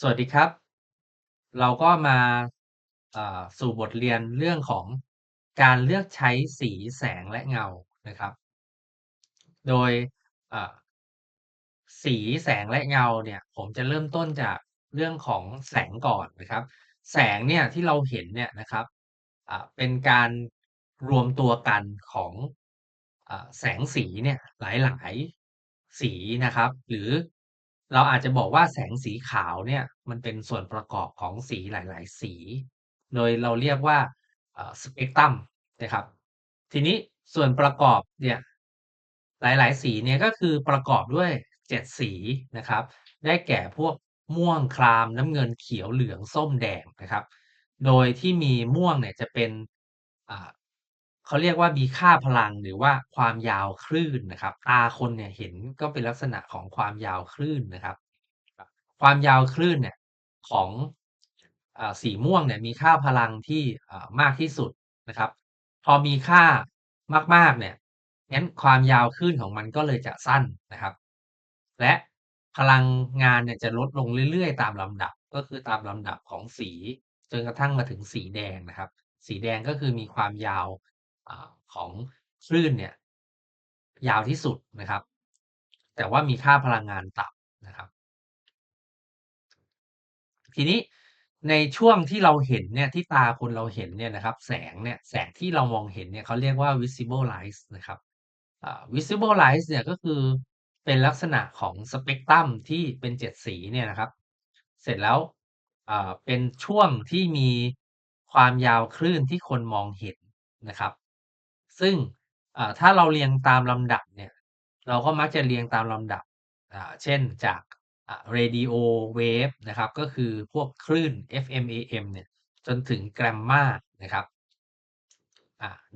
สวัสดีครับ เราก็มาอ่าสู่บทเรียนเรื่องของการเลือกใช้สีแสงและเงานะครับ โดยอ่าสีแสงและเงาเนี่ย ผมจะเริ่มต้นจากเรื่องของแสงก่อนนะครับ แสงเนี่ยที่เราเห็นเนี่ยนะครับอ่าเป็นการรวมตัวกันของอ่าแสงสีเนี่ยหลายๆ สีนะครับ หรือ เราอาจจะบอกว่าแสงสีขาวเนี่ยมันเป็นส่วนประกอบของสีหลาย ๆ สี โดยเราเรียกว่าสเปกตรัมนะครับ ทีนี้ส่วนประกอบเนี่ยหลาย ๆ สีเนี่ยก็คือประกอบด้วย 7 สีนะครับ ได้แก่พวกม่วงครามน้ำเงินเขียวเหลืองส้มแดงนะครับ โดยที่มีม่วงเนี่ยจะเป็น เขาเรียกว่ามีค่าพลัง หรือว่าความยาวคลื่นนะครับ ตาคนเนี่ยเห็นก็เป็นลักษณะของความยาวคลื่นนะครับ ความยาวคลื่นเนี่ยของอสีม่วงเนี่ยมีค่าพลังที่มากที่สุดนะครับ พอมีค่ามากๆเนี่ยงั้นความยาวคลื่นของมันก็เลยจะสั้นนะครับ และพลังงานเนี่ยจะลดลงเรื่อยๆ ตามลำดับก็คือตามลำดับของสีจนกระทั่งมาถึงสีแดงนะครับ สีแดงก็คือมีความยาว ของคลื่นเนี่ยยาวที่สุดนะครับ แต่ว่ามีค่าพลังงานต่ำนะครับ ทีนี้ในช่วงที่เราเห็นเนี่ยที่ตาคนเราเห็นเนี่ยนะครับ แสงเนี่ยแสงที่เรามองเห็นเนี่ยเขาเรียกว่า visible light นะครับ visible light เนี่ยก็คือเป็นลักษณะของสเปกตรัมที่เป็น7สีเนี่ยนะครับ เสร็จแล้วเป็นช่วงที่มีความยาวคลื่นที่คนมองเห็นนะครับ ซึ่งถ้าเราเรียงตามลำดับเนี่ยเราก็มักจะเรียงตามลำดับ เช่นจากอ่า radio wave นะครับ ก็คือพวกคลื่น FM AM เนี่ยจนถึงแกรมมานะครับ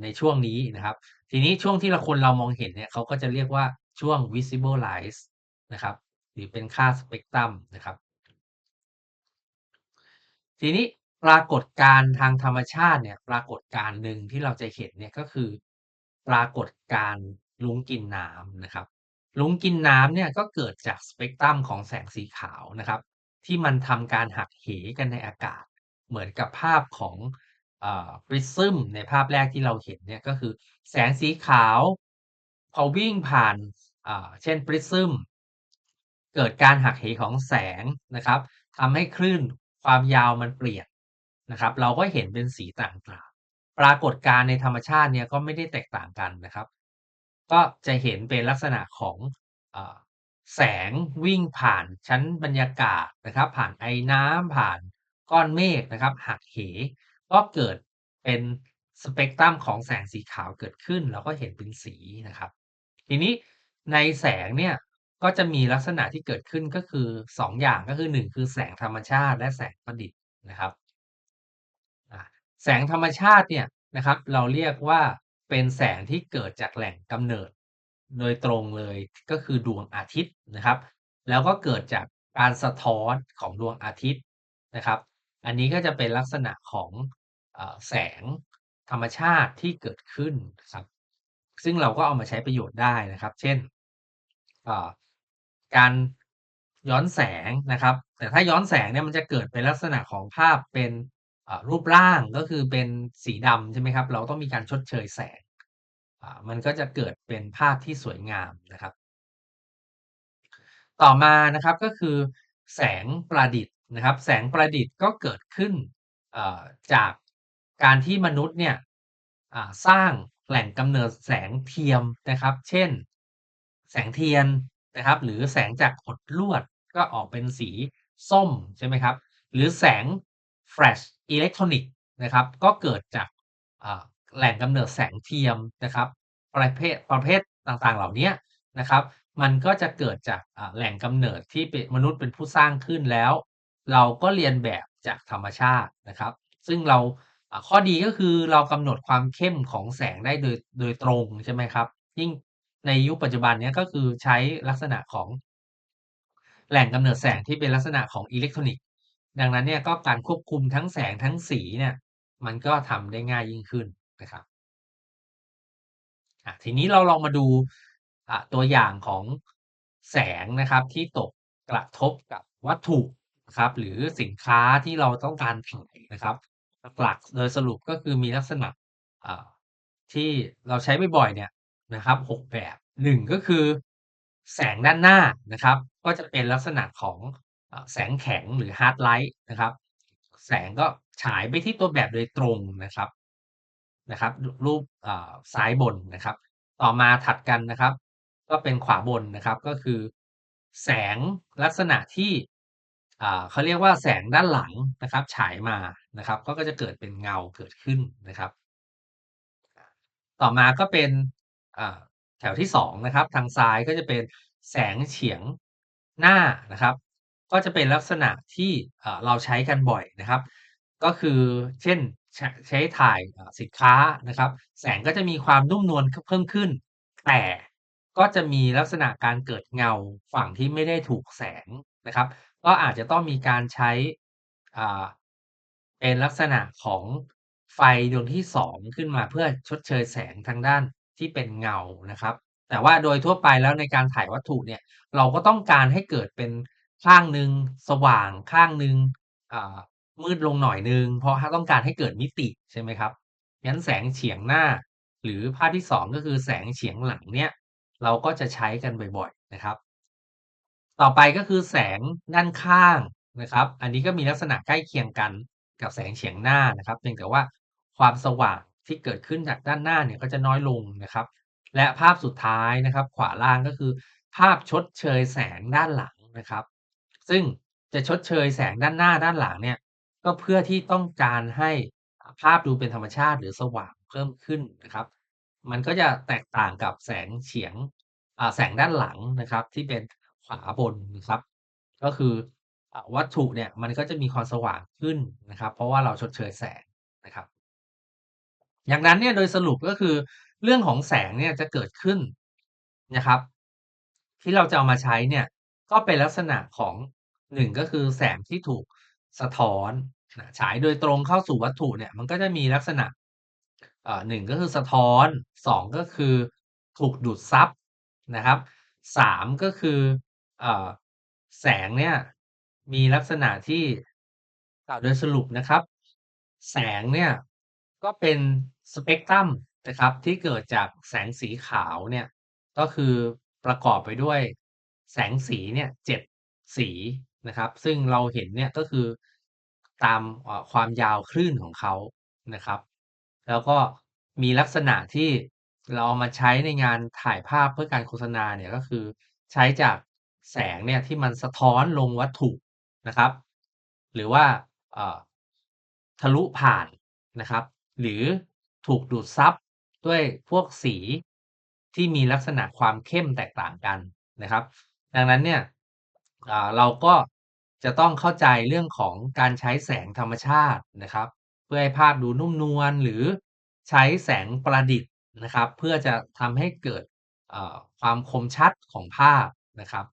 ในช่วงนี้นะครับ ทีนี้ช่วงที่เราคนเรามองเห็นเนี่ยเขาก็จะเรียกว่าช่วง visible light นะครับ หรือเป็นค่าสเปกตรัมนะครับ ทีนี้ปรากฏการณ์ทางธรรมชาติเนี่ยปรากฏการณ์หนึ่งที่เราจะเห็นเนี่ยก็คือ ปรากฏการณ์ลุ้งกินน้ำนะครับ ลุ้งกินน้ำเนี่ยก็เกิดจากสเปกตรัมของแสงสีขาวนะครับ ที่มันทำการหักเหกันในอากาศ เหมือนกับภาพของอ่า prism ในภาพแรกที่เราเห็นเนี่ยก็คือแสงสีขาวพอวิ่งผ่านเช่น prism เกิดการหักเหของแสงนะครับทำให้คลื่นความยาวมันเปลี่ยนนะครับ เราก็เห็นเป็นสีต่างๆ ปรากฏการณ์ในธรรมชาติเนี่ยก็ไม่ได้แตกต่างกันนะครับ ก็จะเห็นเป็นลักษณะของอแสงวิ่งผ่านชั้นบรรยากาศนะครับ ผ่านไอ้น้ำผ่านก้อนเมฆนะครับ หักเหก็เกิดเป็นสเปกตรัมของแสงสีขาวเกิดขึ้นเราก็เห็นเป็นสีนะครับ ทีนี้ในแสงเนี่ยก็จะมีลักษณะที่เกิดขึ้นก็คือ 2 อย่างก็คือ 1 คือแสงธรรมชาติและแสงประดิษฐ์นะครับ แสงธรรมชาติเนี่ยนะครับ เราเรียกว่าเป็นแสงที่เกิดจากแหล่งกำเนิด โดยตรงเลยก็คือดวงอาทิตย์นะครับ แล้วก็เกิดจากการสะท้อนของดวงอาทิตย์นะครับ อันนี้ก็จะเป็นลักษณะของอแสงธรรมชาติที่เกิดขึ้นครับ ซึ่งเราก็เอามาใช้ประโยชน์ได้นะครับ เช่นการย้อนแสงนะครับ แต่ถ้าย้อนแสงเนี่ยมันจะเกิดเป็นลักษณะของภาพเป็น รูปร่างก็คือเป็นสีดำใช่ไหมครับ เราต้องมีการชดเชยแสงมันก็จะเกิดเป็นภาพที่สวยงามนะครับ ต่อมานะครับก็คือ แสงประดิษฐ์นะครับ แสงประดิษฐ์ก็เกิดขึ้นจากการที่มนุษย์เนี่ยสร้างแหล่งกำเนิดแสงเทียมนะครับ เช่น แสงเทียนนะครับ หรือแสงจากขดลวดก็ออกเป็นสีส้มใช่ไหมครับ หรือแสง แฟลชอิเล็กทรอนิกส์นะครับ ก็เกิดจากแหล่งกำเนิดแสงเทียมนะครับ ประเภทประเภทต่างๆ เหล่านี้นะครับ มันก็จะเกิดจากแหล่งกำเนิดที่มนุษย์เป็นผู้สร้างขึ้นแล้ว เราก็เรียนแบบจากธรรมชาตินะครับ ซึ่งเราข้อดีก็คือเรากำหนดความเข้มของแสงได้โดยโดยตรงใช่ไหมครับ ยิ่งในยุคปัจจุบันนี้ก็คือใช้ลักษณะของแหล่งกำเนิดแสงที่เป็นลักษณะของอิเล็กทรอนิกส์ ดังนั้นเนี่ยก็การควบคุมทั้งแสงทั้งสีเนี่ย มันก็ทำได้ง่ายยิ่งขึ้นนะครับทีนี้เราลองมาดูตัวอย่างของแสงนะครับที่ตกกระทบกับวัตถุครับหรือสินค้าที่เราต้องการขายนะครับ หลักโดยสรุปก็คือมีลักษณะที่เราใช้บ่อยๆเนี่ยนะครับ6แบบ1ก็คือแสงด้านหน้านะครับ ก็จะเป็นลักษณะของ แสงแข็งหรือ Hard Light นะครับ แสงก็ฉายไปที่ตัวแบบโดยตรงนะครับนะครับ รูปซ้ายบนนะครับ ต่อมาถัดกันนะครับ ก็เป็นขวาบนนะครับก็คือ แสงลักษณะที่เขาเรียกว่าแสงด้านหลังนะครับ ฉายมานะครับ ก็จะเกิดเป็นเงาเกิดขึ้นนะครับ ต่อมาก็เป็นแถวที่2นะครับ ทางซ้ายก็จะเป็นแสงเฉียงหน้านะครับ ก็จะเป็นลักษณะที่อ่าเราใช้กันบ่อยนะครับ ก็คือเช่นใช้ใช้ถ่ายอ่าสินค้านะครับ แสงก็จะมีความนุ่มนวล ข เพิ่มขึ้น แต่ก็จะมีลักษณะการเกิดเงาฝั่งที่ไม่ได้ถูกแสงนะครับ ก็อาจจะต้องมีการใช้ อ่า เป็นลักษณะของไฟดวงที่ 2 ขึ้นมา เพื่อชดเชยแสงทางด้านที่เป็นเงานะครับ แต่ว่าโดยทั่วไปแล้วในการถ่ายวัตถุเนี่ย เราก็ต้องการให้เกิดเป็น ข้างหนึ่งสว่างข้างหนึ่งมืดลงหน่อยหนึ่งเพราะถ้าต้องการให้เกิดมิติใช่ไหมครับงั้นแสงเฉียงหน้า หรือภาพที่ 2 ก็คือแสงเฉียงหลังเนี่ยเราก็จะใช้กันบ่อยๆนะครับ ต่อไปก็คือแสงด้านข้างนะครับ อันนี้ก็มีลักษณะใกล้เคียงกันกับแสงเฉียงหน้านะครับเพียงแต่ว่าความสว่างที่เกิดขึ้นจากด้านหน้าเนี่ยก็จะน้อยลงนะครับ และภาพสุดท้ายนะครับ ขวาล่างก็คือ ภาพชดเชยแสงด้านหลังนะครับ ซึ่งจะชดเชยแสงด้านหน้าด้านหลังเนี่ย ก็เพื่อที่ต้องการให้ภาพดูเป็นธรรมชาติหรือสว่างเพิ่มขึ้นนะครับ มันก็จะแตกต่างกับแสงเฉียงอ่าแสงด้านหลังนะครับ ที่เป็นขวาบนนะครับ ก็คืออวัตถุเนี่ยมันก็จะมีความสว่างขึ้นนะครับ เพราะว่าเราชดเชยแสงนะครับ อย่างนั้นเนี่ยโดยสรุปก็คือเรื่องของแสงเนี่ยจะเกิดขึ้นนะครับ ที่เราจะเอามาใช้เนี่ย ก็เป็นลักษณะของ1ก็คือแสงที่ถูกสะท้อนนะฉายโดยตรงเข้าสู่วัตถุเนี่ยมันก็จะมีลักษณะอ่า1ก็คือสะท้อน2ก็คือถูกดูดซับนะครับ3ก็คืออแสงเนี่ยมีลักษณะที่กล่าวโดยสรุปนะครับ แสงเนี่ยก็เป็นสเปกตรัมนะครับที่เกิดจากแสงสีขาวเนี่ยก็คือประกอบไปด้วย แสงสีเนี่ย7สีนะครับ ซึ่งเราเห็นเนี่ยก็คือตามความยาวคลื่นของเขานะครับ แล้วก็มีลักษณะที่เราเอามาใช้ในงานถ่ายภาพเพื่อการโฆษณาเนี่ยก็คือใช้จากแสงเนี่ยที่มันสะท้อนลงวัตถุนะครับ หรือว่าทะลุผ่านนะครับ หรือถูกดูดซับด้วยพวกสีที่มีลักษณะความเข้มแตกต่างกันนะครับ ดังนั้นเนี่ย อ่า เราก็จะต้องเข้าใจเรื่องของการใช้แสงธรรมชาตินะครับ เพื่อให้ภาพดูนุ่มนวลหรือใช้แสงประดิษฐ์นะครับ เพื่อจะทำให้เกิดอ่าความคมชัดของภาพนะครับ